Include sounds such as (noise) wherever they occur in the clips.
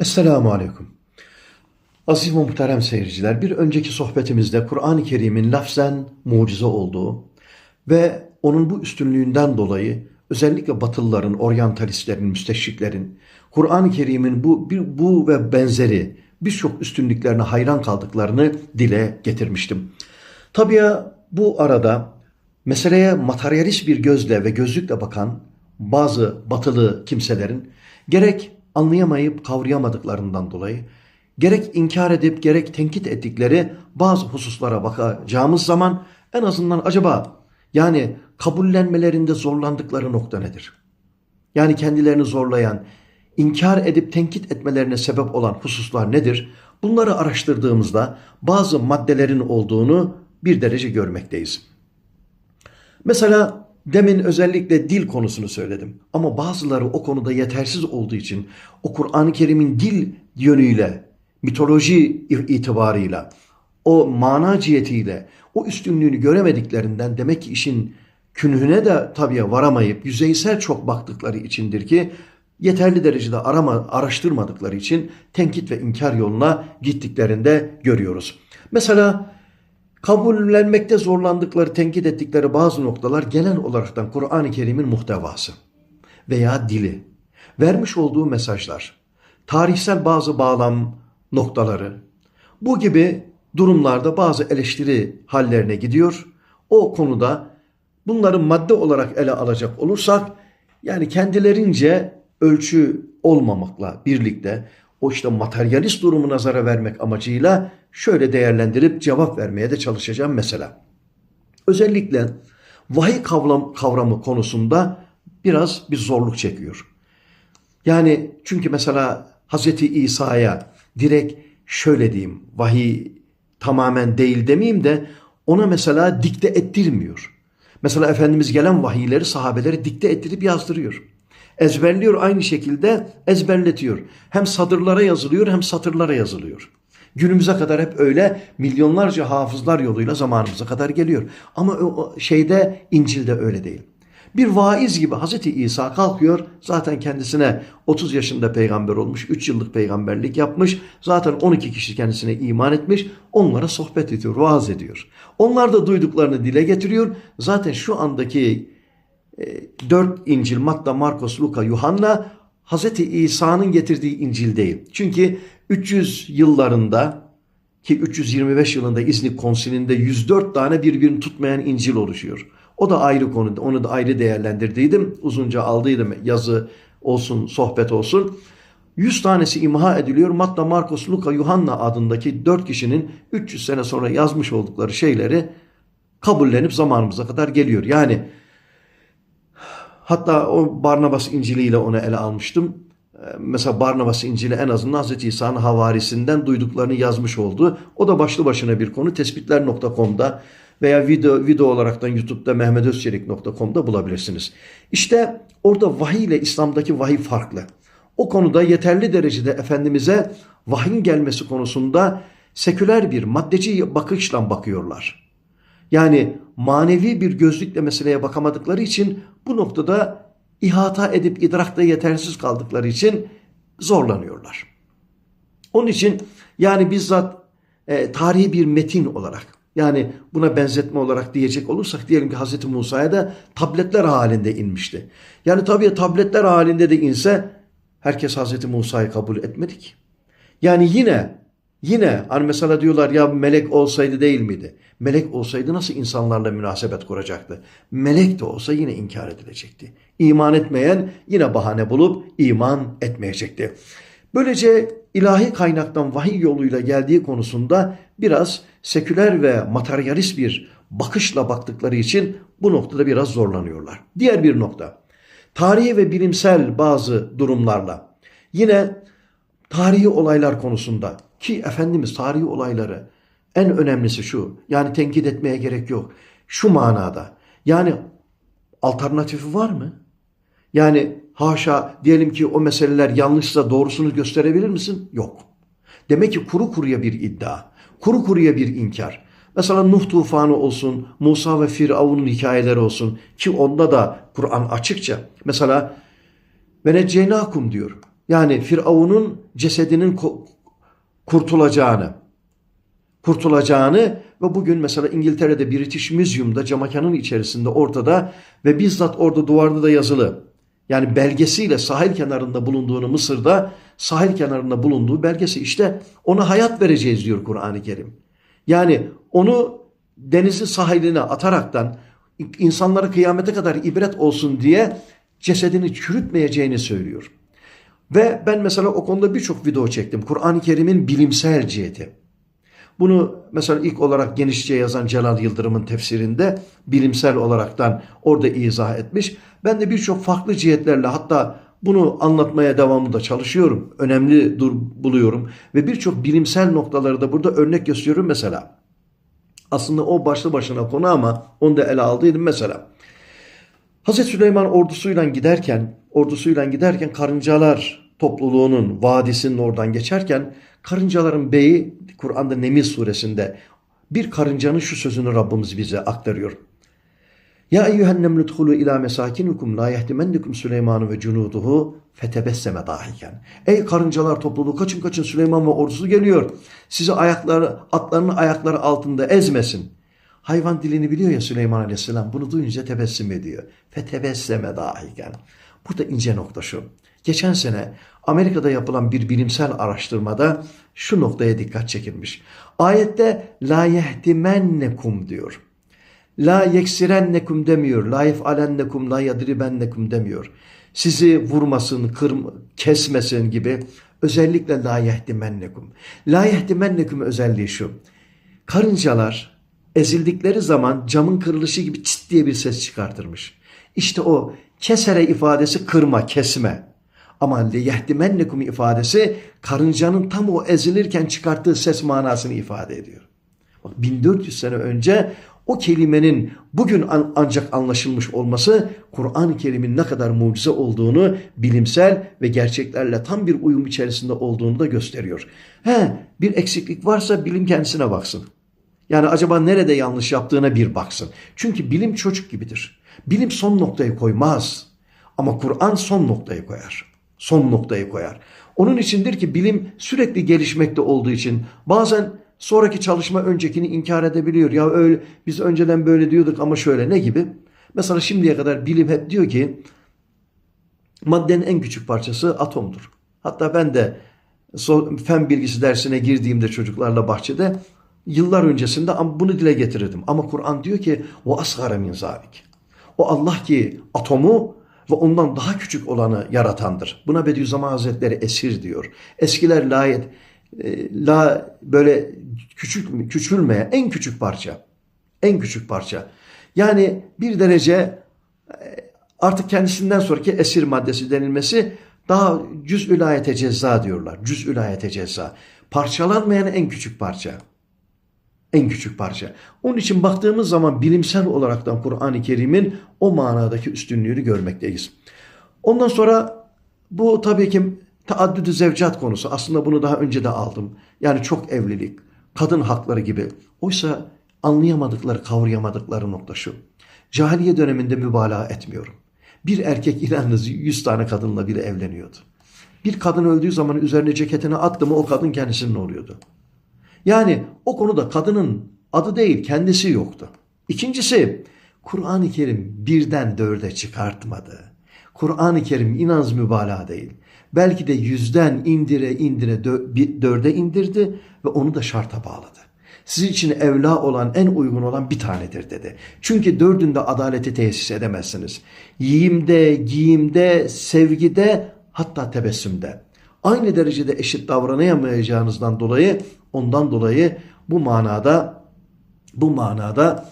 Esselamu Aleyküm. Aziz ve muhterem seyirciler, bir önceki sohbetimizde Kur'an-ı Kerim'in lafzen mucize olduğu ve onun bu üstünlüğünden dolayı özellikle Batılıların, oryantalistlerin, müsteşriklerin Kur'an-ı Kerim'in bu, bir, bu ve benzeri birçok üstünlüklerine hayran kaldıklarını dile getirmiştim. Tabii bu arada meseleye materyalist bir gözle ve gözlükle bakan bazı batılı kimselerin gerek anlayamayıp kavrayamadıklarından dolayı gerek inkar edip gerek tenkit ettikleri bazı hususlara bakacağımız zaman en azından acaba yani kabullenmelerinde zorlandıkları nokta nedir? Yani kendilerini zorlayan, inkar edip tenkit etmelerine sebep olan hususlar nedir? Bunları araştırdığımızda bazı maddelerin olduğunu bir derece görmekteyiz. Mesela demin özellikle dil konusunu söyledim. Ama bazıları o konuda yetersiz olduğu için o Kur'an-ı Kerim'in dil yönüyle, mitoloji itibarıyla, o mana cihetiyle o üstünlüğünü göremediklerinden demek ki işin künhüne de tabii varamayıp yüzeysel çok baktıkları içindir ki yeterli derecede arama, araştırmadıkları için tenkit ve inkar yoluna gittiklerinde görüyoruz. Mesela kabullenmekte zorlandıkları, tenkit ettikleri bazı noktalar genel olaraktan Kur'an-ı Kerim'in muhtevası veya dili, vermiş olduğu mesajlar, tarihsel bazı bağlam noktaları, bu gibi durumlarda bazı eleştiri hallerine gidiyor. O konuda bunları madde olarak ele alacak olursak, yani kendilerince ölçü olmamakla birlikte o işte materyalist durumu nazara vermek amacıyla şöyle değerlendirip cevap vermeye de çalışacağım mesela. Özellikle vahiy kavram, kavramı konusunda biraz bir zorluk çekiyor. Yani çünkü mesela Hazreti İsa'ya direkt şöyle diyeyim vahiy tamamen değil demeyeyim de ona mesela dikte ettirmiyor. Mesela Efendimiz gelen vahiyleri sahabeleri dikte ettirip yazdırıyor ezberliyor aynı şekilde ezberletiyor. Hem sadırlara yazılıyor hem satırlara yazılıyor. Günümüze kadar hep öyle milyonlarca hafızlar yoluyla zamanımıza kadar geliyor. Ama o şeyde İncil'de öyle değil. Bir vaiz gibi Hazreti İsa kalkıyor zaten kendisine 30 yaşında peygamber olmuş 3 yıllık peygamberlik yapmış zaten 12 kişi kendisine iman etmiş onlara sohbet ediyor vaaz ediyor. Onlar da duyduklarını dile getiriyor zaten şu andaki e, dört İncil Matta, Markos, Luka, Yuhanna Hz. İsa'nın getirdiği İncil değil. Çünkü 300 yıllarında ki 325 yılında İznik konsilinde 104 tane birbirini tutmayan İncil oluşuyor. O da ayrı konu. Onu da ayrı değerlendirdiydim. Uzunca aldıydım yazı olsun, sohbet olsun. 100 tanesi imha ediliyor. Matta, Markos, Luka, Yuhanna adındaki 4 kişinin 300 sene sonra yazmış oldukları şeyleri kabullenip zamanımıza kadar geliyor. Yani Hatta o Barnabas İncili ile onu ele almıştım. Ee, mesela Barnabas İncili en azından Hz. İsa'nın havarisinden duyduklarını yazmış oldu. O da başlı başına bir konu. Tespitler.com'da veya video, video olaraktan YouTube'da mehmetözçelik.com'da bulabilirsiniz. İşte orada vahiy ile İslam'daki vahiy farklı. O konuda yeterli derecede Efendimiz'e vahyin gelmesi konusunda seküler bir maddeci bakışla bakıyorlar. Yani manevi bir gözlükle meseleye bakamadıkları için bu noktada ihata edip idrakta yetersiz kaldıkları için zorlanıyorlar. Onun için yani bizzat e, tarihi bir metin olarak yani buna benzetme olarak diyecek olursak diyelim ki Hz. Musa'ya da tabletler halinde inmişti. Yani tabii tabletler halinde de inse herkes Hz. Musa'yı kabul etmedik. Yani yine Yine hani mesela diyorlar ya melek olsaydı değil miydi? Melek olsaydı nasıl insanlarla münasebet kuracaktı? Melek de olsa yine inkar edilecekti. İman etmeyen yine bahane bulup iman etmeyecekti. Böylece ilahi kaynaktan vahiy yoluyla geldiği konusunda biraz seküler ve materyalist bir bakışla baktıkları için bu noktada biraz zorlanıyorlar. Diğer bir nokta. Tarihi ve bilimsel bazı durumlarla yine tarihi olaylar konusunda ki Efendimiz tarihi olayları en önemlisi şu. Yani tenkit etmeye gerek yok. Şu manada. Yani alternatifi var mı? Yani haşa diyelim ki o meseleler yanlışsa doğrusunu gösterebilir misin? Yok. Demek ki kuru kuruya bir iddia. Kuru kuruya bir inkar. Mesela Nuh tufanı olsun, Musa ve Firavun'un hikayeleri olsun ki onda da Kur'an açıkça. Mesela ve neceynakum diyor. Yani Firavun'un cesedinin kurtulacağını, kurtulacağını ve bugün mesela İngiltere'de British Museum'da camakanın içerisinde ortada ve bizzat orada duvarda da yazılı. Yani belgesiyle sahil kenarında bulunduğunu Mısır'da sahil kenarında bulunduğu belgesi işte ona hayat vereceğiz diyor Kur'an-ı Kerim. Yani onu denizin sahiline ataraktan insanlara kıyamete kadar ibret olsun diye cesedini çürütmeyeceğini söylüyor. Ve ben mesela o konuda birçok video çektim. Kur'an-ı Kerim'in bilimsel ciheti. Bunu mesela ilk olarak genişçe yazan Celal Yıldırım'ın tefsirinde bilimsel olaraktan orada izah etmiş. Ben de birçok farklı cihetlerle hatta bunu anlatmaya devamlı da çalışıyorum. Önemli dur buluyorum ve birçok bilimsel noktaları da burada örnek gösteriyorum mesela. Aslında o başlı başına konu ama onu da ele aldıydım mesela. Hazreti Süleyman ordusuyla giderken, ordusuyla giderken karıncalar topluluğunun vadisinin oradan geçerken karıncaların beyi Kur'an'da Nemil suresinde bir karıncanın şu sözünü Rabbimiz bize aktarıyor. Ya eyyühen nemludhulu ila mesakinikum la yehtimennikum Süleymanu ve cunuduhu fetebesseme dahiken. Ey karıncalar topluluğu kaçın kaçın Süleyman ve ordusu geliyor. Sizi ayakları, atlarının ayakları altında ezmesin. Hayvan dilini biliyor ya Süleyman Aleyhisselam. Bunu duyunca tebessüm ediyor. Fetebesseme dahiken. Burada ince nokta şu. Geçen sene Amerika'da yapılan bir bilimsel araştırmada şu noktaya dikkat çekilmiş. Ayette la yehtimennekum diyor. La yeksirennekum demiyor. La yef'alennekum la yadribennekum demiyor. Sizi vurmasın, kır, kesmesin gibi özellikle la yehtimennekum. La yehtimennekum özelliği şu. Karıncalar ezildikleri zaman camın kırılışı gibi çıt diye bir ses çıkartırmış. İşte o kesere ifadesi kırma, kesme. Ama leyehtimennekum ifadesi karıncanın tam o ezilirken çıkarttığı ses manasını ifade ediyor. Bak 1400 sene önce o kelimenin bugün ancak anlaşılmış olması Kur'an-ı Kerim'in ne kadar mucize olduğunu bilimsel ve gerçeklerle tam bir uyum içerisinde olduğunu da gösteriyor. He, bir eksiklik varsa bilim kendisine baksın. Yani acaba nerede yanlış yaptığına bir baksın. Çünkü bilim çocuk gibidir. Bilim son noktayı koymaz. Ama Kur'an son noktayı koyar. Son noktayı koyar. Onun içindir ki bilim sürekli gelişmekte olduğu için bazen sonraki çalışma öncekini inkar edebiliyor. Ya öyle biz önceden böyle diyorduk ama şöyle ne gibi? Mesela şimdiye kadar bilim hep diyor ki maddenin en küçük parçası atomdur. Hatta ben de fen bilgisi dersine girdiğimde çocuklarla bahçede yıllar öncesinde bunu dile getirirdim. Ama Kur'an diyor ki o asgara min zalik. O Allah ki atomu ve ondan daha küçük olanı yaratandır. Buna Bediüzzaman Hazretleri esir diyor. Eskiler layet e, la böyle küçük küçülmeye en küçük parça. En küçük parça. Yani bir derece e, artık kendisinden sonraki esir maddesi denilmesi daha cüz ülayete ceza diyorlar. Cüz ülayete ceza. Parçalanmayan en küçük parça. En küçük parça. Onun için baktığımız zaman bilimsel olaraktan Kur'an-ı Kerim'in o manadaki üstünlüğünü görmekteyiz. Ondan sonra bu tabii ki taaddüdü zevcat konusu. Aslında bunu daha önce de aldım. Yani çok evlilik, kadın hakları gibi. Oysa anlayamadıkları, kavrayamadıkları nokta şu. Cahiliye döneminde mübalağa etmiyorum. Bir erkek (laughs) inanınız yüz tane kadınla bile evleniyordu. Bir kadın öldüğü zaman üzerine ceketini attı mı o kadın kendisinin oluyordu. Yani o konuda kadının adı değil kendisi yoktu. İkincisi Kur'an-ı Kerim birden dörde çıkartmadı. Kur'an-ı Kerim inanız mübalağa değil. Belki de yüzden indire indire dörde indirdi ve onu da şarta bağladı. Sizin için evla olan, en uygun olan bir tanedir dedi. Çünkü dördünde adaleti tesis edemezsiniz. Yiyimde, giyimde, sevgide, hatta tebessümde. Aynı derecede eşit davranayamayacağınızdan dolayı, ondan dolayı bu manada, bu manada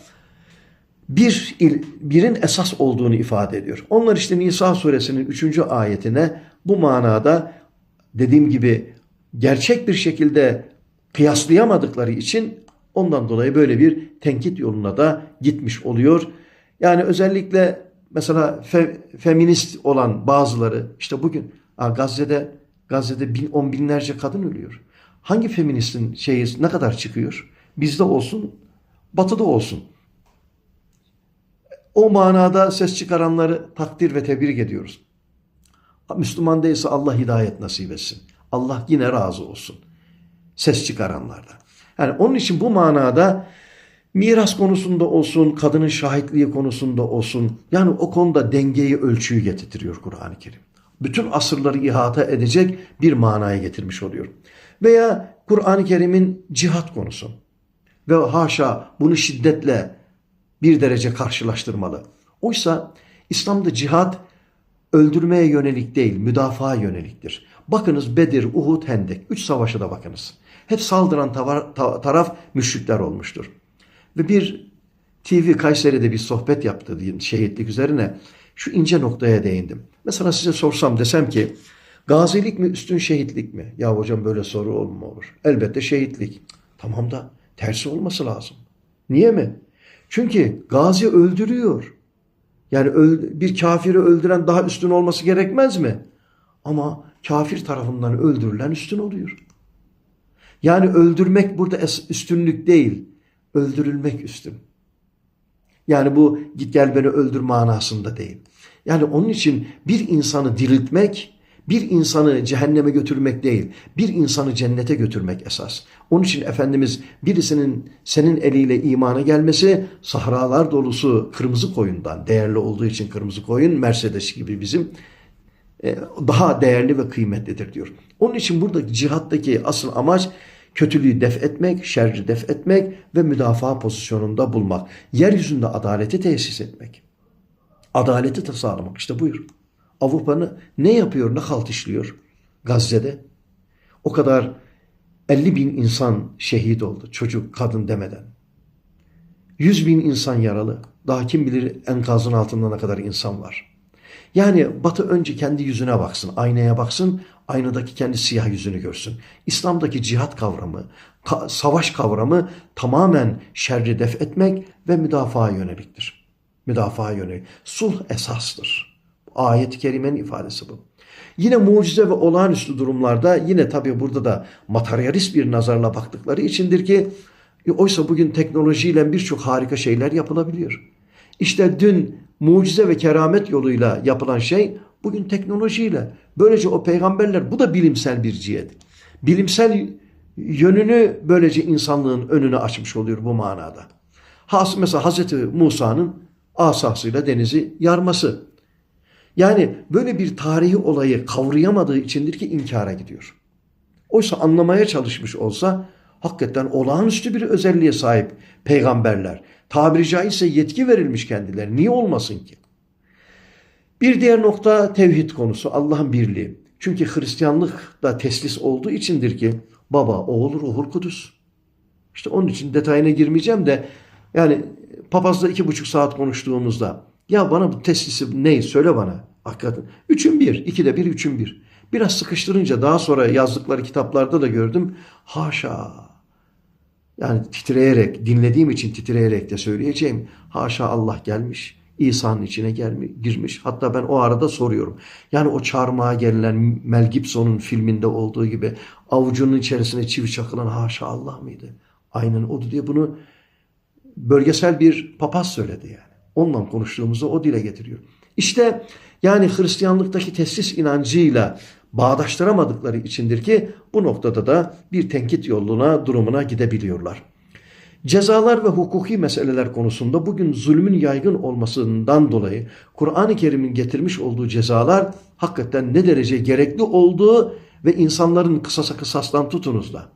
bir birin esas olduğunu ifade ediyor. Onlar işte Nisa suresinin 3. ayetine bu manada dediğim gibi gerçek bir şekilde kıyaslayamadıkları için ondan dolayı böyle bir tenkit yoluna da gitmiş oluyor. Yani özellikle mesela fe, feminist olan bazıları işte bugün Gazze'de Gazze'de bin, on binlerce kadın ölüyor. Hangi feministin şeyi ne kadar çıkıyor? Bizde olsun, batıda olsun. O manada ses çıkaranları takdir ve tebrik ediyoruz. Müslüman değilse Allah hidayet nasip etsin. Allah yine razı olsun. Ses çıkaranlardan. Yani onun için bu manada miras konusunda olsun, kadının şahitliği konusunda olsun, yani o konuda dengeyi, ölçüyü getirtiyor Kur'an-ı Kerim. Bütün asırları ihata edecek bir manaya getirmiş oluyor. Veya Kur'an-ı Kerim'in cihat konusu. Ve haşa bunu şiddetle bir derece karşılaştırmalı. Oysa İslam'da cihat öldürmeye yönelik değil, müdafaa yöneliktir. Bakınız Bedir, Uhud, Hendek. Üç savaşa da bakınız. Hep saldıran taraf müşrikler olmuştur. Ve bir TV Kayseri'de bir sohbet yaptı şehitlik üzerine. Şu ince noktaya değindim. Mesela size sorsam desem ki gazilik mi üstün şehitlik mi? Ya hocam böyle soru mu olur? Elbette şehitlik. Tamam da tersi olması lazım. Niye mi? Çünkü gazi öldürüyor. Yani bir kafiri öldüren daha üstün olması gerekmez mi? Ama kafir tarafından öldürülen üstün oluyor. Yani öldürmek burada üstünlük değil, öldürülmek üstün. Yani bu git gel beni öldür manasında değil. Yani onun için bir insanı diriltmek, bir insanı cehenneme götürmek değil, bir insanı cennete götürmek esas. Onun için Efendimiz birisinin senin eliyle imana gelmesi sahralar dolusu kırmızı koyundan, değerli olduğu için kırmızı koyun Mercedes gibi bizim e, daha değerli ve kıymetlidir diyor. Onun için burada cihattaki asıl amaç kötülüğü def etmek, şerri def etmek ve müdafaa pozisyonunda bulmak. Yeryüzünde adaleti tesis etmek. Adaleti tasarlamak işte buyur. Avrupa'nı ne yapıyor, ne halt işliyor Gazze'de? O kadar 50 bin insan şehit oldu. Çocuk, kadın demeden. 100 bin insan yaralı. Daha kim bilir enkazın altında ne kadar insan var. Yani Batı önce kendi yüzüne baksın, aynaya baksın, aynadaki kendi siyah yüzünü görsün. İslam'daki cihat kavramı, ka savaş kavramı tamamen şerri def etmek ve müdafaa yöneliktir. Müdafaa yönelik. Sulh esastır. Ayet-i kerimenin ifadesi bu. Yine mucize ve olağanüstü durumlarda yine tabii burada da materyalist bir nazarla baktıkları içindir ki oysa bugün teknolojiyle birçok harika şeyler yapılabiliyor. İşte dün mucize ve keramet yoluyla yapılan şey bugün teknolojiyle. Böylece o peygamberler bu da bilimsel bir cihet. Bilimsel yönünü böylece insanlığın önüne açmış oluyor bu manada. Has, mesela Hazreti Musa'nın asasıyla denizi yarması. Yani böyle bir tarihi olayı kavrayamadığı içindir ki inkara gidiyor. Oysa anlamaya çalışmış olsa hakikaten olağanüstü bir özelliğe sahip peygamberler. Tabiri caizse yetki verilmiş kendilerine. Niye olmasın ki? Bir diğer nokta tevhid konusu. Allah'ın birliği. Çünkü Hristiyanlık da teslis olduğu içindir ki baba, oğul, ruhul kudüs. İşte onun için detayına girmeyeceğim de yani papazla iki buçuk saat konuştuğumuzda ya bana bu teslisi ne söyle bana. Hakikaten. Üçün bir, ikide bir, üçün bir. Biraz sıkıştırınca daha sonra yazdıkları kitaplarda da gördüm. Haşa. Yani titreyerek, dinlediğim için titreyerek de söyleyeceğim. Haşa Allah gelmiş. İsa'nın içine gelmiş, girmiş. Hatta ben o arada soruyorum. Yani o çarmıha gelen Mel Gibson'un filminde olduğu gibi avucunun içerisine çivi çakılan haşa Allah mıydı? Aynen odu diye bunu bölgesel bir papaz söyledi yani. Onunla konuştuğumuzda o dile getiriyor. İşte yani Hristiyanlıktaki teslis inancıyla bağdaştıramadıkları içindir ki bu noktada da bir tenkit yoluna, durumuna gidebiliyorlar. Cezalar ve hukuki meseleler konusunda bugün zulmün yaygın olmasından dolayı Kur'an-ı Kerim'in getirmiş olduğu cezalar hakikaten ne derece gerekli olduğu ve insanların kısasa kısastan tutunuz da.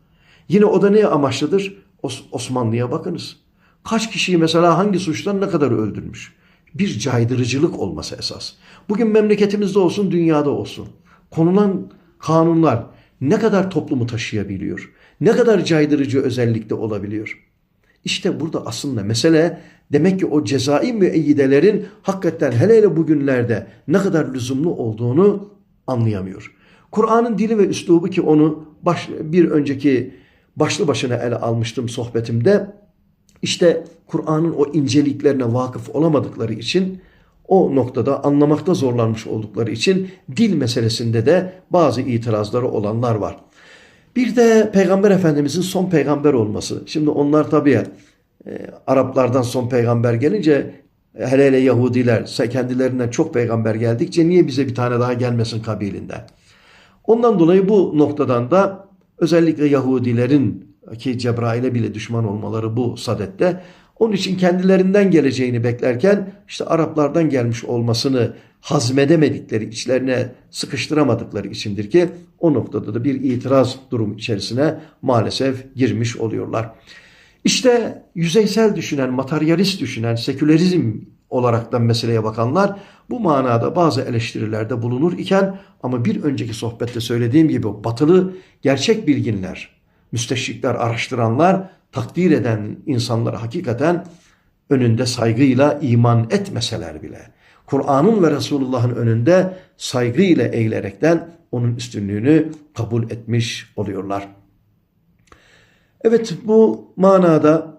Yine o da neye amaçlıdır? Os Osmanlı'ya bakınız. Kaç kişiyi mesela hangi suçtan ne kadar öldürmüş? Bir caydırıcılık olması esas. Bugün memleketimizde olsun, dünyada olsun. Konulan kanunlar ne kadar toplumu taşıyabiliyor? Ne kadar caydırıcı özellikte olabiliyor? İşte burada aslında mesele demek ki o cezai müeyyidelerin hakikaten hele hele bugünlerde ne kadar lüzumlu olduğunu anlayamıyor. Kur'an'ın dili ve üslubu ki onu baş, bir önceki başlı başına ele almıştım sohbetimde. İşte Kur'an'ın o inceliklerine vakıf olamadıkları için o noktada anlamakta zorlanmış oldukları için dil meselesinde de bazı itirazları olanlar var. Bir de Peygamber Efendimizin son peygamber olması. Şimdi onlar tabii e, Araplardan son peygamber gelince hele hele Yahudiler kendilerinden çok peygamber geldikçe niye bize bir tane daha gelmesin kabilinden. Ondan dolayı bu noktadan da özellikle Yahudilerin ki Cebrail'e bile düşman olmaları bu sadette onun için kendilerinden geleceğini beklerken işte Araplardan gelmiş olmasını hazmedemedikleri, içlerine sıkıştıramadıkları içindir ki o noktada da bir itiraz durum içerisine maalesef girmiş oluyorlar. İşte yüzeysel düşünen, materyalist düşünen, sekülerizm olaraktan meseleye bakanlar bu manada bazı eleştirilerde bulunur iken ama bir önceki sohbette söylediğim gibi batılı gerçek bilginler, müsteşrikler, araştıranlar, takdir eden insanları hakikaten önünde saygıyla iman etmeseler bile Kur'an'ın ve Resulullah'ın önünde saygıyla eğilerekten onun üstünlüğünü kabul etmiş oluyorlar. Evet bu manada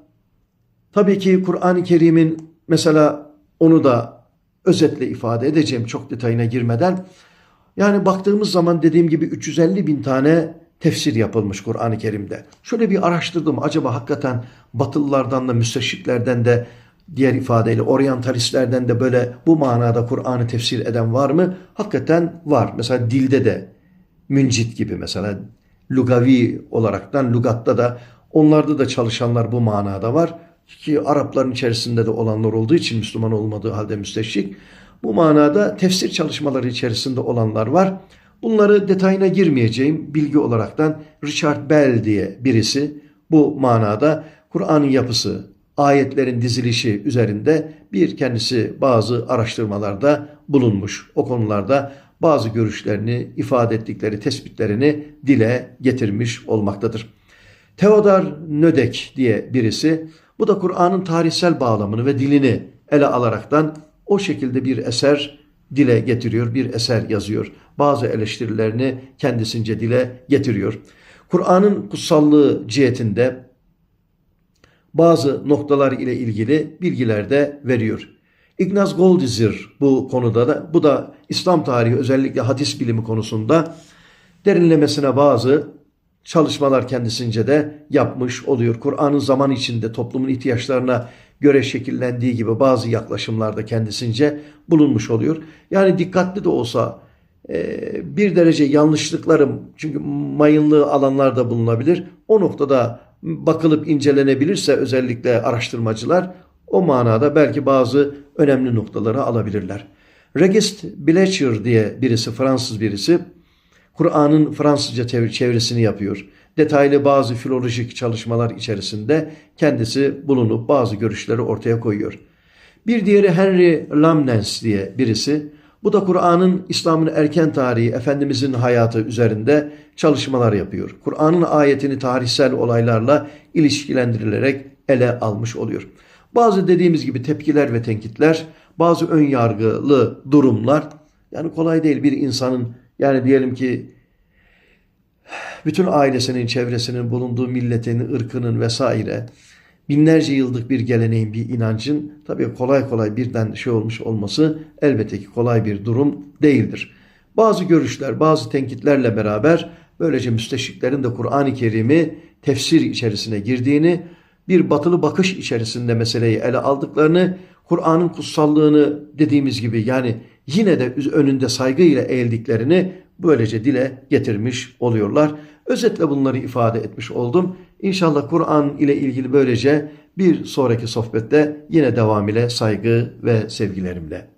tabii ki Kur'an-ı Kerim'in mesela onu da özetle ifade edeceğim çok detayına girmeden. Yani baktığımız zaman dediğim gibi 350 bin tane tefsir yapılmış Kur'an-ı Kerim'de. Şöyle bir araştırdım acaba hakikaten Batılılardan da müsteşriklerden de diğer ifadeyle oryantalistlerden de böyle bu manada Kur'an'ı tefsir eden var mı? Hakikaten var. Mesela dilde de müncit gibi mesela lugavi olaraktan lugatta da onlarda da çalışanlar bu manada var. Ki Arapların içerisinde de olanlar olduğu için Müslüman olmadığı halde müsteşrik. Bu manada tefsir çalışmaları içerisinde olanlar var. Bunları detayına girmeyeceğim bilgi olaraktan Richard Bell diye birisi bu manada Kur'an'ın yapısı, ayetlerin dizilişi üzerinde bir kendisi bazı araştırmalarda bulunmuş. O konularda bazı görüşlerini, ifade ettikleri tespitlerini dile getirmiş olmaktadır. Theodor Nödek diye birisi bu da Kur'an'ın tarihsel bağlamını ve dilini ele alaraktan o şekilde bir eser dile getiriyor, bir eser yazıyor. Bazı eleştirilerini kendisince dile getiriyor. Kur'an'ın kutsallığı cihetinde bazı noktalar ile ilgili bilgiler de veriyor. Ignaz Goldziher bu konuda da bu da İslam tarihi özellikle hadis bilimi konusunda derinlemesine bazı çalışmalar kendisince de yapmış oluyor. Kur'an'ın zaman içinde toplumun ihtiyaçlarına göre şekillendiği gibi bazı yaklaşımlarda kendisince bulunmuş oluyor. Yani dikkatli de olsa e, bir derece yanlışlıklarım çünkü mayınlı alanlarda bulunabilir. O noktada bakılıp incelenebilirse özellikle araştırmacılar o manada belki bazı önemli noktaları alabilirler. Regist Blecher diye birisi Fransız birisi Kur'an'ın Fransızca çevresini yapıyor. Detaylı bazı filolojik çalışmalar içerisinde kendisi bulunup bazı görüşleri ortaya koyuyor. Bir diğeri Henry Lamnens diye birisi. Bu da Kur'an'ın İslam'ın erken tarihi, Efendimizin hayatı üzerinde çalışmalar yapıyor. Kur'an'ın ayetini tarihsel olaylarla ilişkilendirilerek ele almış oluyor. Bazı dediğimiz gibi tepkiler ve tenkitler, bazı ön yargılı durumlar yani kolay değil bir insanın yani diyelim ki bütün ailesinin, çevresinin, bulunduğu milletinin, ırkının vesaire binlerce yıllık bir geleneğin, bir inancın tabii kolay kolay birden şey olmuş olması elbette ki kolay bir durum değildir. Bazı görüşler, bazı tenkitlerle beraber böylece müsteşriklerin de Kur'an-ı Kerim'i tefsir içerisine girdiğini, bir batılı bakış içerisinde meseleyi ele aldıklarını, Kur'an'ın kutsallığını dediğimiz gibi yani yine de önünde saygıyla eğildiklerini böylece dile getirmiş oluyorlar. Özetle bunları ifade etmiş oldum. İnşallah Kur'an ile ilgili böylece bir sonraki sohbette yine devam ile saygı ve sevgilerimle.